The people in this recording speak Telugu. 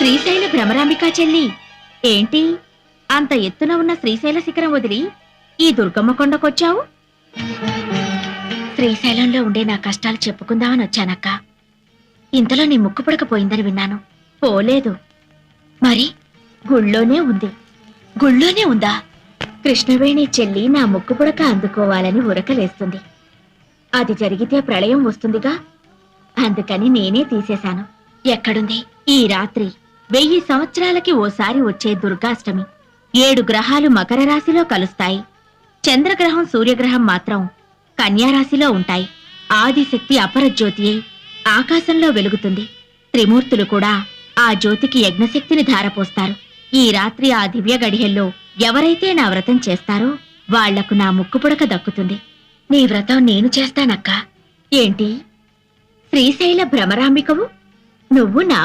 శ్రీశైల భ్రమరాంబికా చెల్లి. ఏంటి? అంత ఎత్తున ఉన్న శ్రీశైల శిఖరం వదిలి ఈ దుర్గమ్మ కొండకొచ్చావు? శ్రీశైలంలో ఉండే నా కష్టాలు చెప్పుకుందామని వచ్చానక్క. ఇంతలో నీ ముక్కు పడకపోయిందని విన్నాను. పోలేదు. మరి? గుళ్ళోనే ఉంది. గుళ్ళోనే ఉందా? కృష్ణవేణి చెల్లి నా ముక్కు పుడక అందుకోవాలని ఉరకలేస్తుంది. అది జరిగితే ప్రళయం వస్తుందిగా. అందుకని నేనే తీసేశాను. ఎక్కడుంది? ఈ రాత్రి. వెయ్యి సంవత్సరాలకి ఓసారి వచ్చే దుర్గాష్టమి. ఏడు గ్రహాలు మకర రాశిలో కలుస్తాయి. చంద్రగ్రహం సూర్యగ్రహం మాత్రం కన్యారాశిలో ఉంటాయి. ఆదిశక్తి అపరజ్యోతి అయి ఆకాశంలో వెలుగుతుంది. త్రిమూర్తులు కూడా ఆ జ్యోతికి యజ్ఞశక్తిని ధారపోస్తారు. ఈ రాత్రి ఆ దివ్య గడియల్లో ఎవరైతే నా వ్రతం చేస్తారో వాళ్ళకు నా ముక్కుపుడక దక్కుతుంది. నీ వ్రతం నేను చేస్తానక్కా. ఏంటి? శ్రీశైల భ్రమరాంబికవు? నువ్వు నా